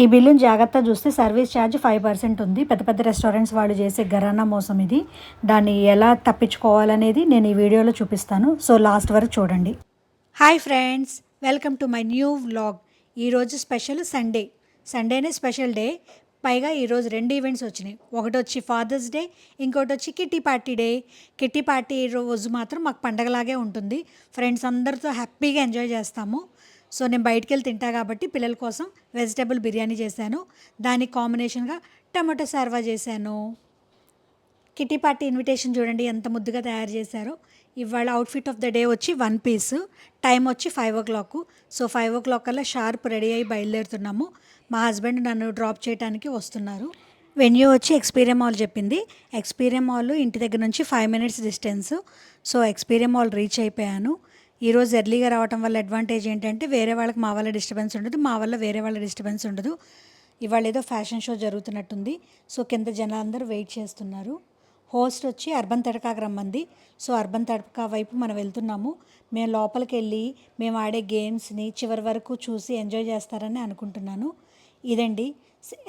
ఈ బిల్లుని జాగ్రత్తగా చూస్తే సర్వీస్ ఛార్జ్ ఫైవ్ పర్సెంట్ ఉంది. పెద్ద పెద్ద రెస్టారెంట్స్ వాళ్ళు చేసే గరానా మోసం ఇది. దాన్ని ఎలా తప్పించుకోవాలనేది నేను ఈ వీడియోలో చూపిస్తాను. సో లాస్ట్ వరకు చూడండి. Hi friends welcome to my new vlog. ఈరోజు స్పెషల్ సండే. సండేనే స్పెషల్ డే. పైగా ఈరోజు రెండు ఈవెంట్స్ వచ్చినాయి. ఒకటి వచ్చి ఫాదర్స్ డే ఇంకోటి వచ్చి kitty party day. Kitty party రోజు మాత్రం మాకు పండగలాగే ఉంటుంది. ఫ్రెండ్స్ అందరితో హ్యాపీగా ఎంజాయ్ చేస్తాము. సో నేను బయటికి వెళ్ళి తింటా కాబట్టి పిల్లల కోసం వెజిటేబుల్ బిర్యానీ చేశాను. దానికి కాంబినేషన్గా టమాటో సర్వా చేశాను. కిటీ పార్టీ ఇన్విటేషన్ చూడండి ఎంత ముద్దుగా తయారు చేశారో. ఇవాళ అవుట్ఫిట్ ఆఫ్ ద డే వచ్చి వన్ పీస్. టైం వచ్చి five o'clock. So five o'clock కల్లా షార్ప్ రెడీ అయ్యి బయలుదేరుతున్నాము. మా హస్బెండ్ నన్ను డ్రాప్ చేయడానికి వస్తున్నారు. వెన్యూ వచ్చి ఎక్స్పీరియం మాల్ చెప్పింది. ఎక్స్పీరియం మాల్ ఇంటి దగ్గర నుంచి five minutes distance. So Experium mall reach అయిపోయాను. ఈరోజు ఎర్లీగా రావడం వల్ల అడ్వాంటేజ్ ఏంటంటే వేరే వాళ్ళకి మా వల్ల డిస్టర్బెన్స్ ఉండదు మా వల్ల వేరే వాళ్ళ డిస్టర్బెన్స్ ఉండదు. ఇవాళ ఏదో ఫ్యాషన్ షో జరుగుతున్నట్టుంది. సో కింద జనాలందరూ వెయిట్ చేస్తున్నారు. హోస్ట్ వచ్చి అర్బన్ తడకాకి రమ్మంది. సో అర్బన్ తడకా వైపు మనం వెళ్తున్నాము. మేము లోపలికి వెళ్ళి మేము ఆడే గేమ్స్ని చివరి వరకు చూసి ఎంజాయ్ చేస్తారని అనుకుంటున్నాను. ఇదండి.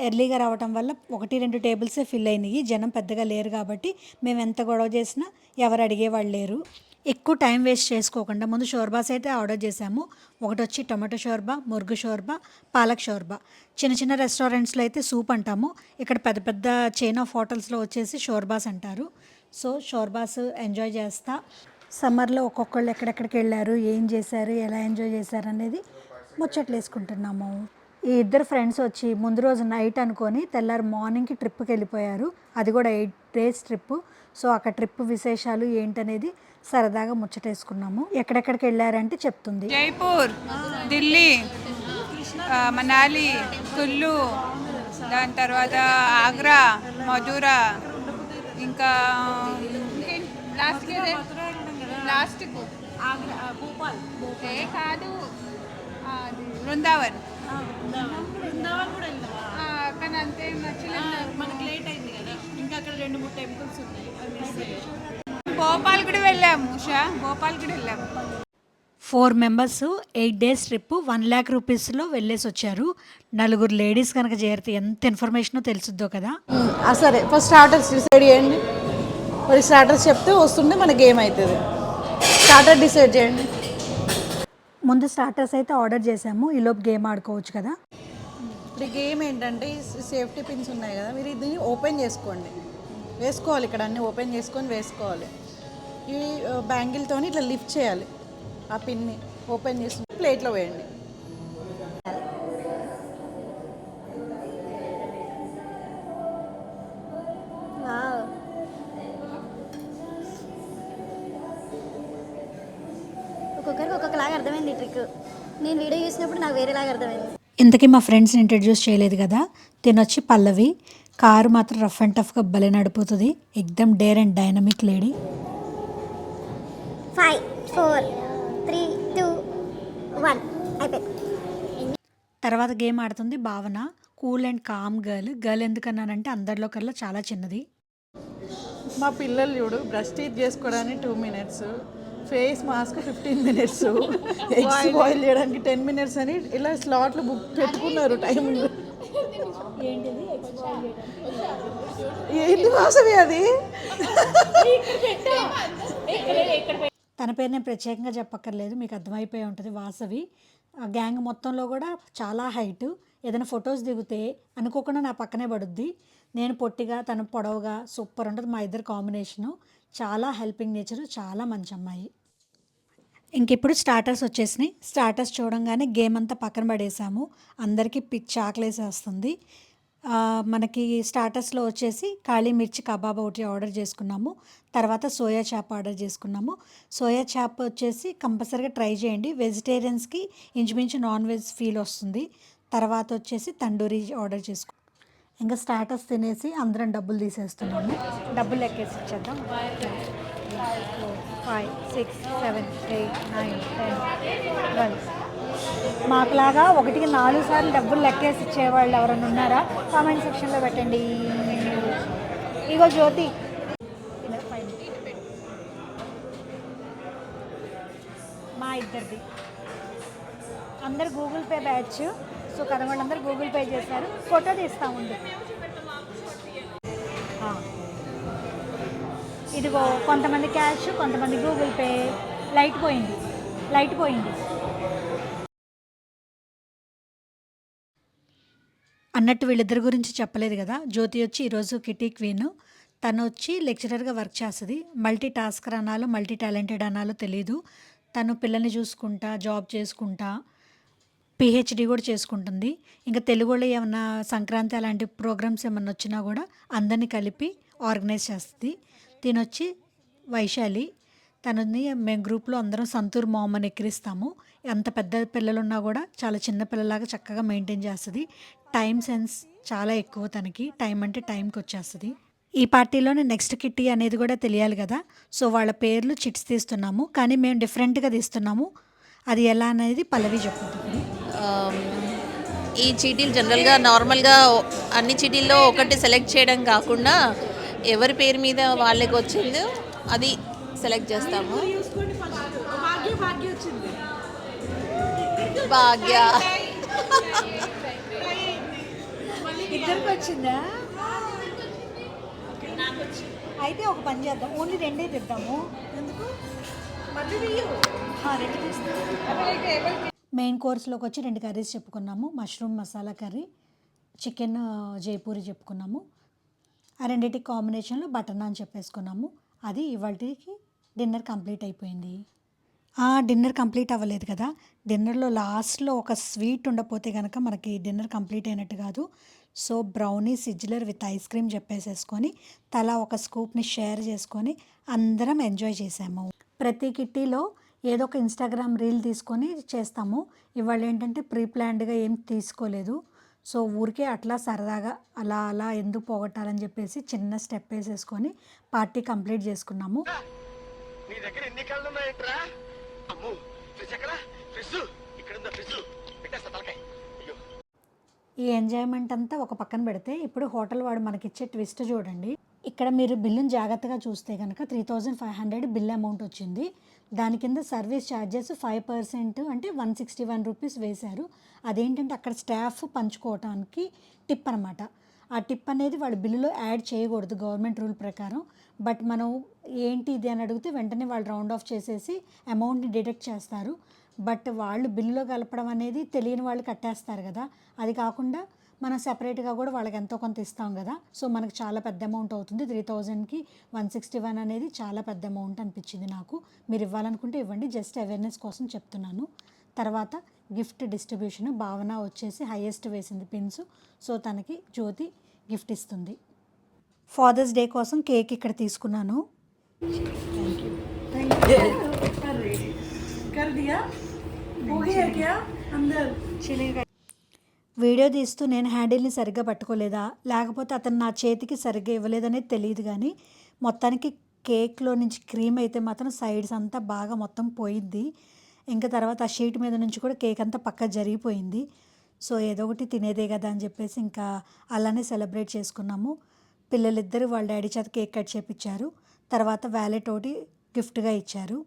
ఎర్లీగా రావటం వల్ల ఒకటి రెండు టేబుల్సే ఫిల్ అయినాయి. జనం పెద్దగా లేరు కాబట్టి మేము ఎంత గొడవ చేసినా ఎవరు అడిగేవాళ్ళు లేరు. ఎక్కువ టైం వేస్ట్ చేసుకోకుండా ముందు షోర్బాస్ అయితే ఆర్డర్ చేసాము ఒకటి వచ్చి టొమాటో షోర్బా మురుగు షోర్బా పాలక్ షోర్బా. చిన్న చిన్న రెస్టారెంట్స్లో అయితే సూప్ అంటాము. ఇక్కడ పెద్ద పెద్ద చైన్ ఆఫ్ హోటల్స్లో వచ్చేసి షోర్బాస్ అంటారు. సో షోర్బాస్ ఎంజాయ్ చేస్తా. సమ్మర్లో ఒక్కొక్కళ్ళు ఎక్కడెక్కడికి వెళ్ళారు ఏం చేశారు ఎలా ఎంజాయ్ చేశారు అనేది ముచ్చట్లు వేసుకుంటున్నాము. ఈ ఇద్దరు ఫ్రెండ్స్ వచ్చి ముందు రోజు నైట్ అనుకొని తెల్లారి మార్నింగ్కి ట్రిప్కి వెళ్ళిపోయారు. అది కూడా ఎయిట్ డేస్ ట్రిప్ సో అక్కడ ట్రిప్ విశేషాలు ఏంటనేది సరదాగా ముచ్చటేసుకున్నాము. ఎక్కడెక్కడికి వెళ్ళారంటే చెప్తుంది. జైపూర్ ఢిల్లీ మనాలి కుల్లు దాని తర్వాత ఆగ్రా మధుర ఇంకా లాస్ట్ లాస్ట్ ఏ కాదు బృందావన్. ఆ, కానీ అంతే నచ్చలేదు. మనకి లేట్ అయింది కదా. ఇంకా అక్కడ రెండు మూడు టెంపుల్స్ ఉన్నాయి. భోపాల్ కూడా వెళ్ళాము ఉషా. భోపాల్ కూడా వెళ్ళాము. Four members eight days trip one lakh రూపీస్లో వెళ్ళేసి వచ్చారు. నలుగురు లేడీస్ కనుక చేరితే ఎంత ఇన్ఫర్మేషనో తెలుసుద్దో కదా. సరే ఫస్ట్ స్టార్టర్స్ డిసైడ్ చేయండి. మరి స్టార్టర్స్ చెప్తే వస్తుండే మన గేమ్ అవుతుంది స్టార్టర్ డిసైడ్ చేయండి. ముందు స్టార్టర్స్ అయితే ఆర్డర్ చేసాము ఈలోపు గేమ్ ఆడుకోవచ్చు కదా. ఇప్పుడు ఈ గేమ్ ఏంటంటే సేఫ్టీ పిన్స్ ఉన్నాయి కదా మీరు దీన్ని ఓపెన్ చేసుకోండి. వేసుకోవాలి ఇక్కడ అన్ని ఓపెన్ చేసుకొని వేసుకోవాలి. ఈ బ్యాంగిల్తోని ఇట్లా లిఫ్ట్ చేయాలి. ఆ పిన్ని ఓపెన్ చేసి ప్లేట్లో వేయండి. ఒక్కొక్కరికి ఒక్కొక్కలాగా అర్థమైంది ట్రిక్ నేను వీడియో చూసినప్పుడు నాకు వేరేలాగా అర్థమైంది. ఇంతకీ మా ఫ్రెండ్స్ని ఇంట్రడ్యూస్ చేయలేదు కదా? తినొచ్చి పల్లవి కారు మాత్రం రఫ్ అండ్ టఫ్గా భలే నడిపోతుంది. ఎక్దమ్ dare and dynamic lady five four three two one అయిపోయింది. తర్వాత గేమ్ ఆడుతుంది Bhavana. Cool and calm girl. Girl ఎందుకన్నానంటే అందరిలో కల్లా చాలా చిన్నది. మా పిల్లలు చూడు బ్రష్ టీత్ చేసుకోవడానికి two minutes face mask fifteen minutes eggs boil చేయడానికి టెన్ మినిట్స్ అని ఇలా స్లాట్లు బుక్ పెట్టుకున్నారు టైం ఏంటి వాసవి అది? తన పేరు నేను ప్రత్యేకంగా చెప్పక్కర్లేదు మీకు అర్థమైపోయి ఉంటుంది వాసవి. ఆ గ్యాంగ్ మొత్తంలో కూడా చాలా హైట్. ఏదైనా ఫొటోస్ దిగితే అనుకోకుండా నా పక్కనే పడుద్ది. నేను పొట్టిగా తను పొడవుగా సూపర్ ఉంటుంది మా ఇద్దరు కాంబినేషను. చాలా హెల్పింగ్ నేచరు చాలా మంచి అమ్మాయి. ఇంకిప్పుడు స్టార్టర్స్ వచ్చేసినాయి. స్టార్టర్స్ చూడంగానే గేమ్ అంతా పక్కన పడేసాము. అందరికీ పిచ్ ఆకలేసేస్తుంది. మనకి స్టార్టర్స్లో వచ్చేసి కాళీ మిర్చి కబాబ్ ఒకటి ఆర్డర్ చేసుకున్నాము. తర్వాత సోయా చాప్ ఆర్డర్ చేసుకున్నాము. సోయా చాప్ వచ్చేసి కంపల్సరీగా ట్రై చేయండి. వెజిటేరియన్స్కి ఇంచుమించు నాన్ వెజ్ ఫీల్ వస్తుంది. తర్వాత వచ్చేసి తండూరి ఆర్డర్ చేసుకు ఇంకా స్టార్టర్స్ తినేసి అందరం డబ్బులు తీసేస్తున్నాము. డబ్బులు ఎక్కేసి ఇచ్చేద్దాం five six seven eight nine ten twelve. మాకులాగా ఒకటికి నాలుగు సార్లు డబ్బులు లెక్కేసి ఇచ్చేవాళ్ళు ఎవరైనా ఉన్నారా? కామెంట్ సెక్షన్లో పెట్టండి. ఇగో జ్యోతి. మా ఇద్దరిది. అందరు Google Pay batch. So so కదా వాళ్ళందరూ గూగుల్ పే చేశారు. ఫోటో తీస్తా ఉంది ఇదిగో కొంతమంది క్యాష్ కొంతమంది గూగుల్ పే. లైట్ పోయింది. లైట్ పోయింది. అన్నట్టు వీళ్ళిద్దరి గురించి చెప్పలేదు కదా. జ్యోతి వచ్చి ఈరోజు కిటీ క్వీన్. తను వచ్చి లెక్చరర్గా వర్క్ చేస్తుంది. మల్టీ టాస్కర్ అనాలో మల్టీ టాలెంటెడ్ అనాలో తెలీదు. తను పిల్లల్ని చూసుకుంటా జాబ్ చేసుకుంటా పిహెచ్డి కూడా చేసుకుంటుంది. ఇంకా తెలుగులో ఏమన్నా సంక్రాంతి అలాంటి ప్రోగ్రామ్స్ ఏమన్నా వచ్చినా కూడా అందరినీ కలిపి ఆర్గనైజ్ చేస్తుంది. తినొచ్చి వైశాలి తనని మేము గ్రూప్లో అందరం సంతూర్ మామ్ అని ఎక్కిరిస్తాము. ఎంత పెద్ద పిల్లలు ఉన్నా కూడా చాలా చిన్న పిల్లలాగా చక్కగా మెయింటైన్ చేస్తుంది. టైం సెన్స్ చాలా ఎక్కువ తనకి. టైం అంటే టైంకి వచ్చేస్తుంది. ఈ పార్టీలోనే నెక్స్ట్ కిట్టి అనేది కూడా తెలియాలి కదా. సో వాళ్ళ పేర్లు చిట్స్ తీస్తున్నాము. కానీ మేము డిఫరెంట్గా తీస్తున్నాము. అది ఎలా అనేది పల్లవి చెప్పుకుంటుంది. ఈ చీటీలు జనరల్గా నార్మల్గా అన్ని చీటీల్లో ఒకటి సెలెక్ట్ చేయడం కాకుండా ఎవరి పేరు మీద వాళ్ళకి వచ్చిందో అది సెలెక్ట్ చేస్తాము. భాగ్య ఇద్దరికి వచ్చిందా? అయితే ఒక పని చేద్దాం. ఓన్లీ రెండే తిద్దాము. ఎందుకు? మెయిన్ కోర్స్లోకి వచ్చి రెండు కర్రీస్ చెప్పుకున్నాము. Mushroom masala curry chicken Jaipuri చెప్పుకున్నాము. ఆ రెండింటి కాంబినేషన్లో బటర్ నాన్ చెప్పేసుకున్నాము. అది ఇవాళకి డిన్నర్ కంప్లీట్ అయిపోయింది. డిన్నర్ కంప్లీట్ అవ్వలేదు కదా. డిన్నర్లో లాస్ట్లో ఒక స్వీట్ ఉండపోతే కనుక మనకి డిన్నర్ కంప్లీట్ అయినట్టు కాదు. So brownie sizzler with ice cream చెప్పేసేసుకొని తలా ఒక స్కూప్ని షేర్ చేసుకొని అందరం ఎంజాయ్ చేసాము. ప్రతి కిట్టీలో ఏదో ఒక ఇన్స్టాగ్రామ్ రీల్ తీసుకొని చేస్తాము. ఇవాళ ఏంటంటే ప్రీ ప్లాన్డ్గా ఏం తీసుకోలేదు. సో ఊరికే అట్లా సరదాగా అలా అలా ఎందుకు పోగొట్టాలని చెప్పేసి చిన్న స్టెప్ వేసేసుకొని పార్టీ కంప్లీట్ చేసుకున్నాము. నీ దగ్గర ఎన్ని కళ్ళు ఉన్నాయంట్రా? అమ్ము ఫ్రిడ్జ్ ఎక్కడ? ఫ్రిడ్జ్ ఇక్కడ ఉందా ఫ్రిడ్జ్? పెట్టేస్తా తలకాయ. అయ్యో. ఈ ఎంజాయ్మెంట్ అంతా ఒక పక్కన పెడితే ఇప్పుడు హోటల్ వాడు మనకిచ్చే ట్విస్ట్ చూడండి. ఇక్కడ మీరు బిల్లుని జాగ్రత్తగా చూస్తే కనుక three thousand five hundred bill amount వచ్చింది. దాని కింద సర్వీస్ ఛార్జెస్ ఫైవ్ పర్సెంట్ అంటే వన్ సిక్స్టీ వన్ రూపీస్ వేశారు. అదేంటంటే అక్కడ స్టాఫ్ పంచుకోవటానికి టిప్ అనమాట ఆ టిప్ అనేది వాళ్ళు బిల్లులో యాడ్ చేయకూడదు గవర్నమెంట్ రూల్ ప్రకారం. బట్ మనం ఏంటి ఇది అని అడిగితే వెంటనే వాళ్ళు రౌండ్ ఆఫ్ చేసేసి అమౌంట్ని డిడక్ట్ చేస్తారు. బట్ వాళ్ళు బిల్లులో కలపడం అనేది తెలియని వాళ్ళు కట్టేస్తారు కదా. అది కాకుండా మనం సెపరేట్గా కూడా వాళ్ళకి ఎంతో కొంత ఇస్తాం కదా. సో మనకు చాలా పెద్ద అమౌంట్ అవుతుంది. త్రీ థౌజండ్కి వన్ సిక్స్టీ వన్ అనేది చాలా పెద్ద అమౌంట్ అనిపించింది నాకు. మీరు ఇవ్వాలనుకుంటే ఇవ్వండి. జస్ట్ అవేర్నెస్ కోసం చెప్తున్నాను. తర్వాత గిఫ్ట్ డిస్ట్రిబ్యూషన్ భావన వచ్చేసి హయ్యెస్ట్ వేసింది పిన్స్. సో తనకి జ్యోతి గిఫ్ట్ ఇస్తుంది. ఫాదర్స్ డే కోసం కేక్ ఇక్కడ తీసుకున్నాను. వీడియో తీస్తూ నేను హ్యాండిల్ని సరిగ్గా పట్టుకోలేదా? లేకపోతే అతను నా చేతికి సరిగ్గా ఇవ్వలేదనేది తెలియదు కానీ మొత్తానికి కేక్లో నుంచి క్రీమ్ అయితే మాత్రం సైడ్స్ అంతా బాగా మొత్తం పోయింది ఇంకా తర్వాత ఆ షీట్ మీద నుంచి కూడా కేక్ అంతా పక్క జరిగిపోయింది. సో ఏదో ఒకటి తినేదే కదా అని చెప్పేసి ఇంకా అలానే సెలబ్రేట్ చేసుకున్నాము. పిల్లలిద్దరు వాళ్ళ డాడీ చేత కేక్ కట్ చేపించారు తర్వాత వ్యాలెట్ ఒకటి గిఫ్ట్గా ఇచ్చారు.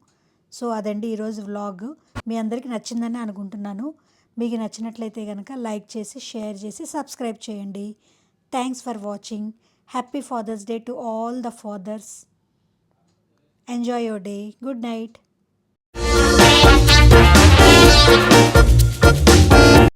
సో అదండి ఈరోజు వ్లాగ్. మీ అందరికీ నచ్చిందని అనుకుంటున్నాను. మీకు నచ్చినట్లయితే కనుక లైక్ చేసి షేర్ చేసి సబ్స్క్రైబ్ చేయండి. Thanks for watching. Happy father's day to all the fathers. Enjoy your day. Good night.